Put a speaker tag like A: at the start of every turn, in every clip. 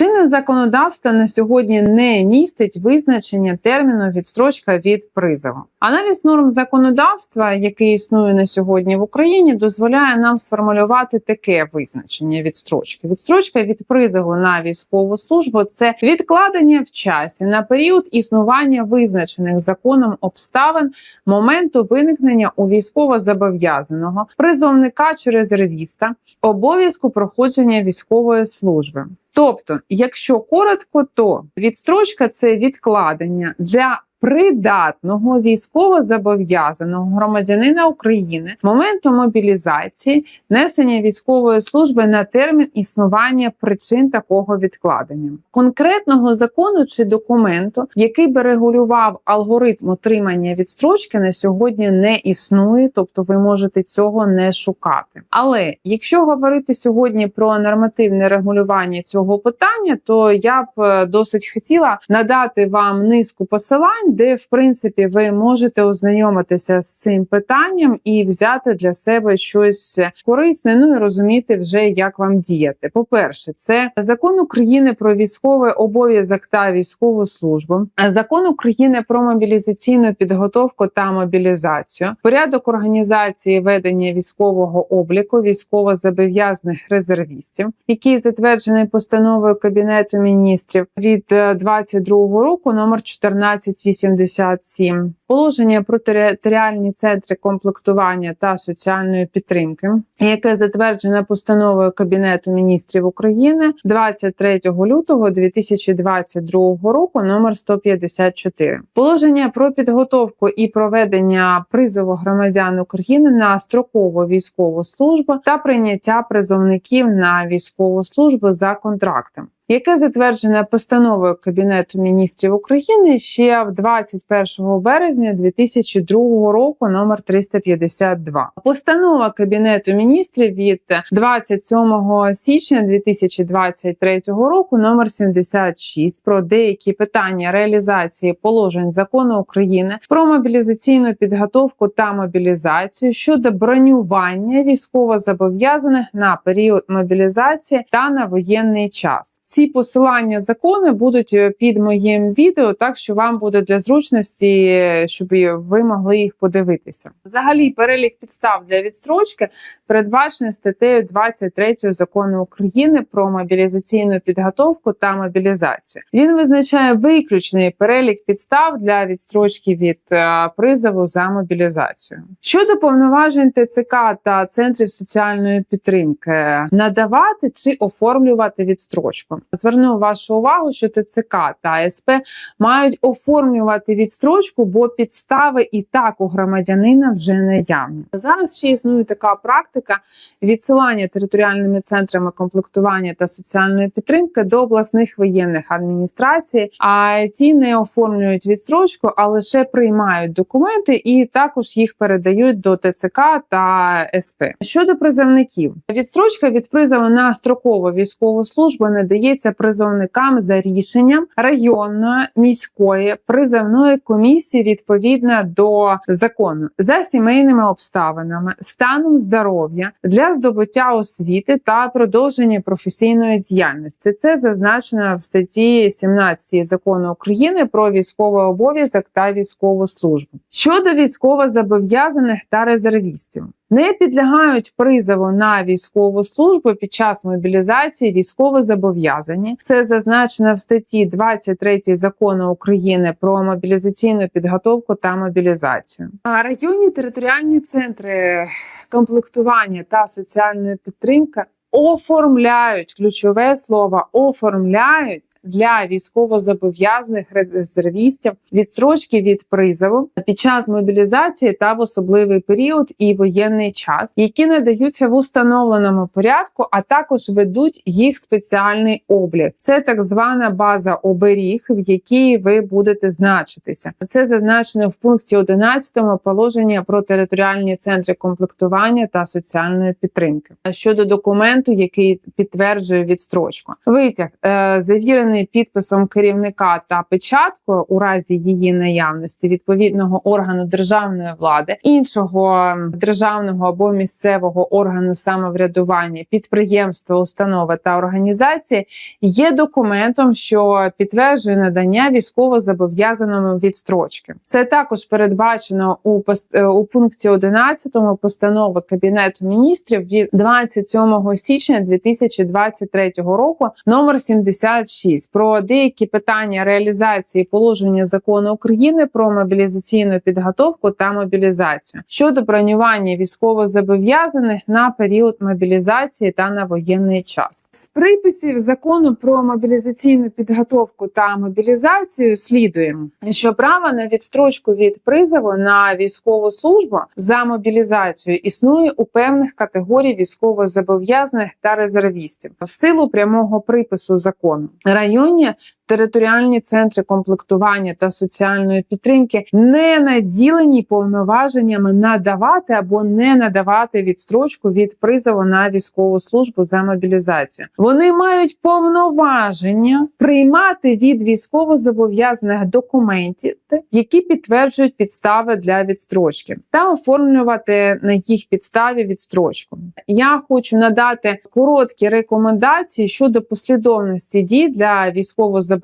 A: Чинне законодавство на сьогодні не містить визначення терміну відстрочка від призову. Аналіз норм законодавства, який існує на сьогодні в Україні, дозволяє нам сформулювати таке визначення відстрочки. Відстрочка від призову на військову службу це відкладення в часі на період існування визначених законом обставин моменту виникнення у військовозобов'язаного призовника чи резервіста обов'язку проходження військової служби. Тобто, якщо коротко, то відстрочка це відкладення для придатного військовозобов'язаного громадянина України моменту мобілізації несення військової служби на термін існування причин такого відкладення конкретного закону чи документу, який би регулював алгоритм отримання відстрочки, на сьогодні не існує, тобто ви можете цього не шукати. Але якщо говорити сьогодні про нормативне регулювання цього питання, то я б е, досить хотіла надати вам низку посилань де в принципі ви можете ознайомитися з цим питанням і взяти для себе щось корисне, ну і розуміти вже, як вам діяти. По перше, це закон України про військовий обов'язок та військову службу, закон України про мобілізаційну підготовку та мобілізацію, порядок організації ведення військового обліку військовозобов'язаних резервістів, який затверджений постановою Кабінету міністрів від 22 року, номер 1480 77. Положення про територіальні центри комплектування та соціальної підтримки, яке затверджене постановою Кабінету міністрів України 23 лютого 2022 року, номер 154. Положення про підготовку і проведення призову громадян України на строкову військову службу та прийняття призовників на військову службу за контрактом яке затверджене постановою Кабінету міністрів України ще в 21 березня 2002 року, номер 352. Постанова Кабінету міністрів від 27 січня 2023 року, номер 76 про деякі питання реалізації положень закону України про мобілізаційну підготовку та мобілізацію щодо бронювання військовозобов'язаних на період мобілізації та на воєнний час. Ці посилання закони будуть е, під моїм відео, так що вам буде для зручності, щоб ви могли їх подивитися. Взагалі, перелік підстав для відстрочки передбачений статтею 23 закону України про мобілізаційну підготовку та мобілізацію. Він визначає виключний перелік підстав для відстрочки від е, призову за мобілізацію. Щодо повноважень ТЦК та центрів соціальної підтримки, надавати чи оформлювати відстрочку. Зверну вашу увагу, що ТЦК та СП мають оформлювати відстрочку, бо підстави і так у громадянина вже наявні. Зараз ще існує така практика відсилання територіальними центрами комплектування та соціальної підтримки до обласних воєнних адміністрацій, а ті не оформлюють відстрочку, а лише приймають документи і також їх передають до ТЦК та СП. Щодо призовників, відстрочка від призову на строкову військову службу не дає надається призовникам за рішенням районної міської призовної комісії відповідно до закону за сімейними обставинами, станом здоров'я для здобуття освіти та продовження професійної діяльності. Це зазначено в статті 17 закону України про військовий обов'язок та військову службу щодо військовозобов'язаних та резервістів не підлягають призову на військову службу під час мобілізації військовозобов'язані. Це зазначено в статті 23 закону України про мобілізаційну підготовку та мобілізацію. А районні територіальні центри комплектування та соціальної підтримки оформляють ключове слово оформляють для військовозобов'язаних резервістів відстрочки від призову під час мобілізації та в особливий період і воєнний час, які надаються в установленому порядку, а також ведуть їх спеціальний облік. Це так звана база оберіг, в якій ви будете значитися. Це зазначено в пункті 11 положення про територіальні центри комплектування та соціальної підтримки щодо документу, який підтверджує відстрочку. Витяг е, завірений оформлений підписом керівника та печаткою у разі її наявності відповідного органу державної влади, іншого державного або місцевого органу самоврядування, підприємства, установи та організації, є документом, що підтверджує надання військовозобов'язаному відстрочки. Це також передбачено у е, у пункті 11 постанови Кабінету міністрів від 27 січня 2023 року номер 76 про деякі питання реалізації положення закону України про мобілізаційну підготовку та мобілізацію щодо бронювання військовозобов'язаних на період мобілізації та на воєнний час. З приписів закону про мобілізаційну підготовку та мобілізацію слідуємо, що право на відстрочку від призову на військову службу за мобілізацію існує у певних категорій військовозобов'язаних та резервістів в силу прямого припису закону. Районні територіальні центри комплектування та соціальної підтримки не наділені повноваженнями надавати або не надавати відстрочку від призову на військову службу за мобілізацію. Вони мають повноваження приймати від військовозобов'язаних документів, які підтверджують підстави для відстрочки, та оформлювати на їх підставі відстрочку. Я хочу надати короткі рекомендації щодо послідовності дій для військовозобов'язаних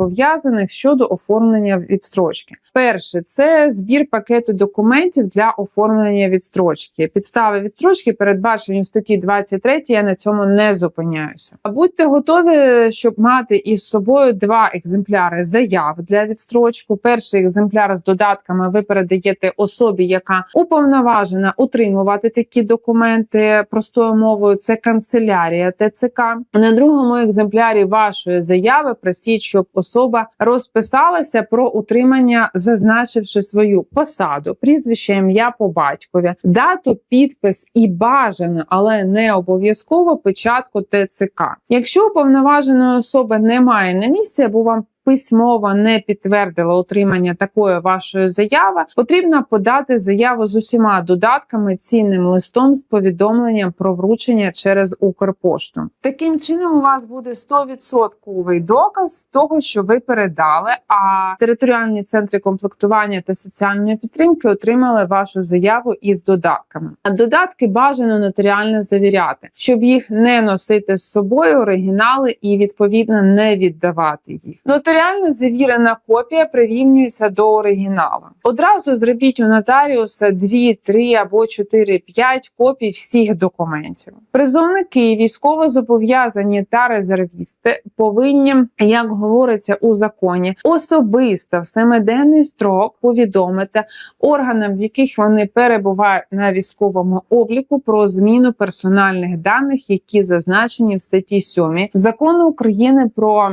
A: щодо оформлення відстрочки. Перше це збір пакету документів для оформлення відстрочки. Підстави відстрочки передбачені в статті 23, Я на цьому не зупиняюся. Будьте готові, щоб мати із собою два екземпляри заяв для відстрочку. Перший екземпляр з додатками ви передаєте особі, яка уповноважена утримувати такі документи простою мовою. Це канцелярія ТЦК. На другому екземплярі вашої заяви просіть, щоб особа розписалася про утримання, зазначивши свою посаду, прізвище, ім'я по батькові, дату, підпис і бажано, але не обов'язково печатку ТЦК. Якщо уповноваженої особи немає на місці, або вам письмово не підтвердила отримання такої вашої заяви, потрібно подати заяву з усіма додатками, цінним листом з повідомленням про вручення через Укрпошту. Таким чином, у вас буде 100% доказ того, що ви передали. А територіальні центри комплектування та соціальної підтримки отримали вашу заяву із додатками. А додатки бажано нотаріально завіряти, щоб їх не носити з собою оригінали і відповідно не віддавати їх. Нотаріально завірена копія прирівнюється до оригіналу. Одразу зробіть у нотаріуса 2, 3 або 4, 5 копій всіх документів. Призовники, військовозобов'язані та резервісти повинні, як говориться у законі, особисто в семиденний строк повідомити органам, в яких вони перебувають на військовому обліку, про зміну персональних даних, які зазначені в статті 7 закону України про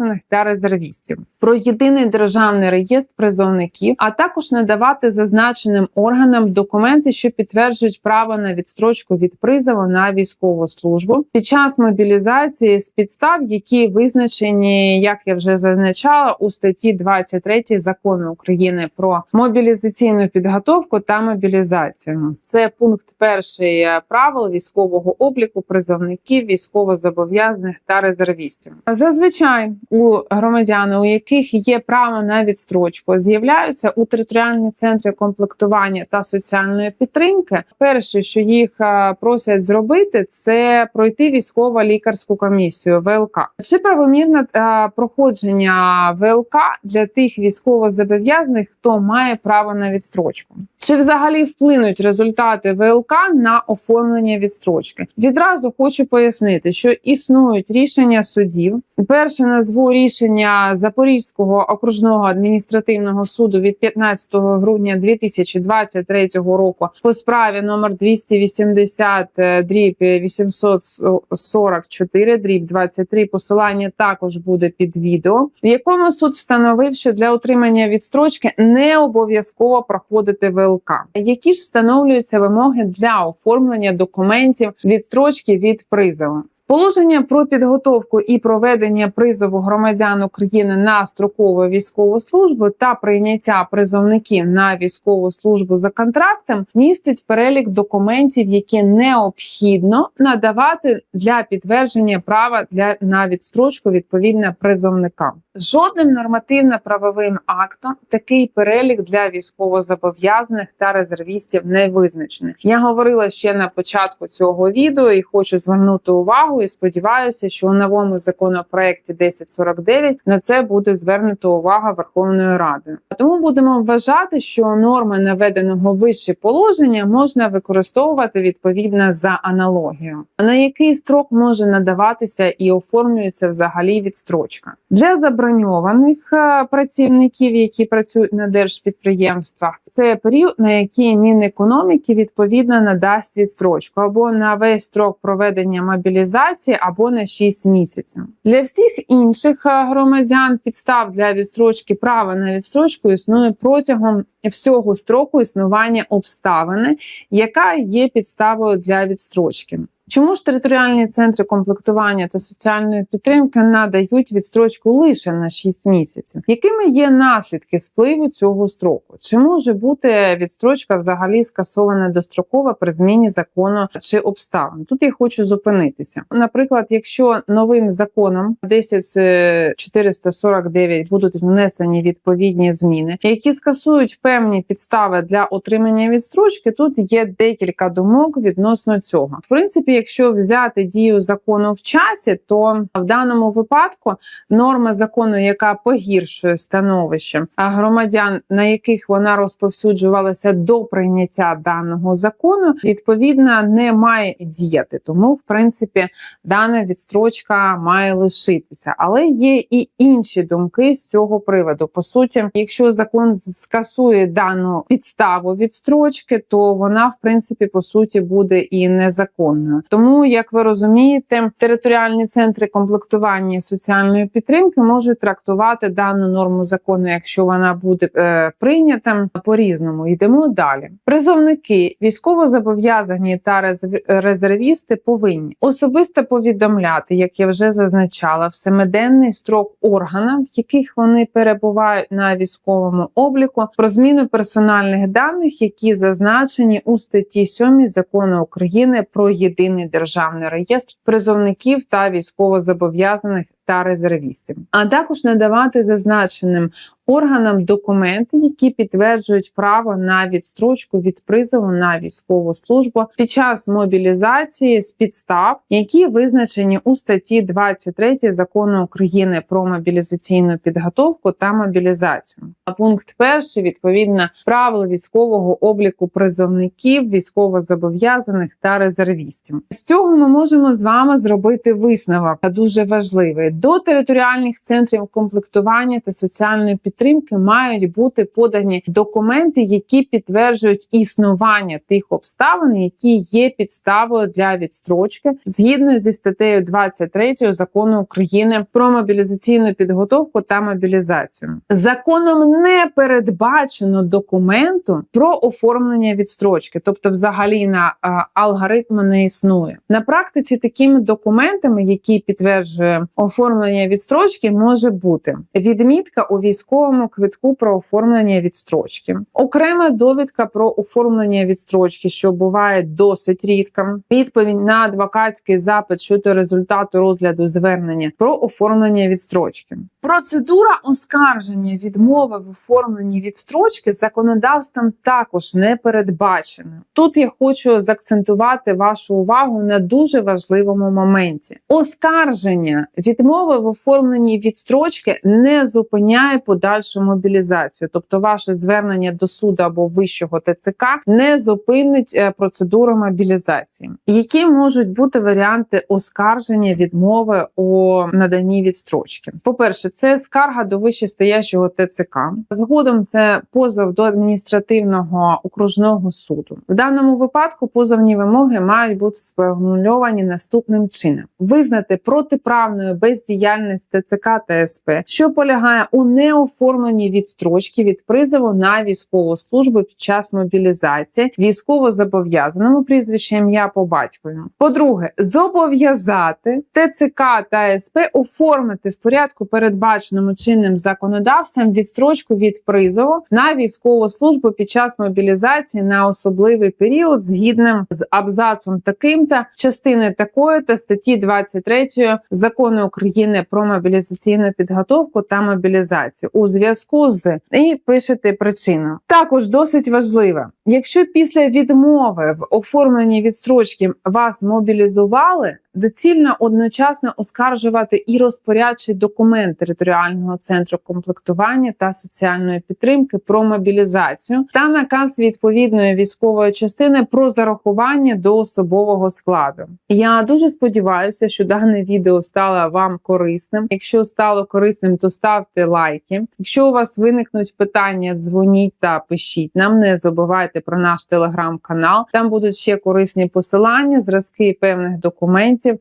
A: військовозобов'язаних та резервістів, про єдиний державний реєстр призовників, а також надавати зазначеним органам документи, що підтверджують право на відстрочку від призову на військову службу під час мобілізації з підстав, які визначені, як я вже зазначала, у статті 23 закону України про мобілізаційну підготовку та мобілізацію. Це пункт перший е, правил військового обліку призовників, військовозобов'язаних та резервістів. Зазвичай у громадян, у яких є право на відстрочку, з'являються у територіальні центри комплектування та соціальної підтримки. Перше, що їх е, просять зробити, це пройти військово-лікарську комісію ВЛК. Чи правомірне е, проходження ВЛК для тих військовозобов'язаних, хто має право на відстрочку? Чи взагалі вплинуть результати ВЛК на оформлення відстрочки? Відразу хочу пояснити, що існують рішення судів. Перше назву рішення Запорізького окружного адміністративного суду від 15 грудня 2023 року по справі номер 280 е, дріб 844 дріб 23. Посилання також буде під відео, в якому суд встановив, що для отримання відстрочки не обов'язково проходити ВЛК. Які ж встановлюються вимоги для оформлення документів відстрочки від призову? Положення про підготовку і проведення призову громадян України на строкову військову службу та прийняття призовників на військову службу за контрактом містить перелік документів, які необхідно надавати для підтвердження права для на відстрочку відповідно призовникам. Жодним нормативно-правовим актом такий перелік для військовозобов'язаних та резервістів не визначений. Я говорила ще на початку цього відео і хочу звернути увагу. І сподіваюся, що у новому законопроекті 1049 на це буде звернута увага Верховною Радою. Тому будемо вважати, що норми наведеного вище положення можна використовувати відповідно за аналогією. На який строк може надаватися і оформлюється взагалі відстрочка для заброньованих е, працівників, які працюють на держпідприємствах. Це період, на який Мінекономіки відповідно надасть відстрочку або на весь строк проведення мобілізації, або на 6 місяців. Для всіх інших е, громадян підстав для відстрочки права на відстрочку існує протягом всього строку існування обставини, яка є підставою для відстрочки. Чому ж територіальні центри комплектування та соціальної підтримки надають відстрочку лише на 6 місяців? Якими є наслідки спливу цього строку? Чи може бути відстрочка взагалі скасована достроково при зміні закону чи обставин? Тут я хочу зупинитися. Наприклад, якщо новим законом 10449 будуть внесені відповідні зміни, які скасують певні підстави для отримання відстрочки, тут є декілька думок відносно цього. В принципі, якщо взяти дію закону в часі, то в даному випадку норма закону, яка погіршує становище громадян, на яких вона розповсюджувалася до прийняття даного закону, відповідно не має діяти. Тому, в принципі, дана відстрочка має лишитися, але є і інші думки з цього приводу. По суті, якщо закон скасує дану підставу відстрочки, то вона в принципі по суті буде і незаконною. Тому, як ви розумієте, територіальні центри комплектування соціальної підтримки можуть трактувати дану норму закону, якщо вона буде е, прийнята по різному. Йдемо далі. Призовники, військовозобов'язані та резерв- резервісти повинні особисто повідомляти, як я вже зазначала, в семиденний строк органам, в яких вони перебувають на військовому обліку, про зміну персональних даних, які зазначені у статті 7 закону України про єдиний державний реєстр призовників та військовозобов'язаних та резервістів, а також надавати зазначеним органам документи, які підтверджують право на відстрочку від призову на військову службу під час мобілізації з підстав, які визначені у статті 23 закону України про мобілізаційну підготовку та мобілізацію. А пункт перший відповідно правил військового обліку призовників, військовозобов'язаних та резервістів. З цього ми можемо з вами зробити висновок дуже важливий до територіальних центрів комплектування та соціальної підтримки мають бути подані документи, які підтверджують існування тих обставин, які є підставою для відстрочки згідно зі статтею 23 закону України про мобілізаційну підготовку та мобілізацію. Законом не передбачено документу про оформлення відстрочки, тобто, взагалі на алгоритму не існує. На практиці такими документами, які підтверджує оформлення відстрочки, може бути відмітка у військовому квитку про оформлення відстрочки, окрема довідка про оформлення відстрочки, що буває досить рідко, відповідь на адвокатський запит щодо результату розгляду звернення про оформлення відстрочки. Процедура оскарження відмови в оформленні відстрочки законодавством також не передбачена. Тут я хочу заакцентувати вашу увагу на дуже важливому моменті. Оскарження відмови в оформленні відстрочки не зупиняє подальшу мобілізацію, тобто ваше звернення до суду або вищого ТЦК не зупинить е, процедуру мобілізації. Які можуть бути варіанти оскарження відмови у наданні відстрочки? По перше, це скарга до вищестоящого ТЦК. Згодом це позов до адміністративного окружного суду. В даному випадку позовні вимоги мають бути сформульовані наступним чином: визнати протиправною бездіяльність ТЦК та СП, що полягає у неоформленні відстрочки від призову на військову службу під час мобілізації військово-зобов'язаному прізвище ім'я по батькові. По-друге, зобов'язати ТЦК та СП оформити в порядку, передбаченому чинним законодавством, відстрочку від призову на військову службу під час мобілізації на особливий період, згідним з абзацом таким-то частини такої та статті 23 закону України про мобілізаційну підготовку та мобілізацію у зв'язку з і пишете причину. Також досить важливо, якщо після відмови в оформленні відстрочки вас мобілізували, доцільно одночасно оскаржувати і розпорядчий документ територіального центру комплектування та соціальної підтримки про мобілізацію та наказ відповідної військової частини про зарахування до особового складу. Я дуже сподіваюся, що дане відео стало вам корисним. Якщо стало корисним, то ставте лайки. Якщо у вас виникнуть питання, дзвоніть та пишіть нам. Не забувайте про наш телеграм-канал. Там будуть ще корисні посилання, зразки певних документів. Е,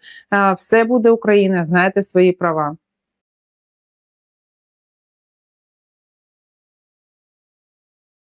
A: Все буде Україна. Знайте свої права.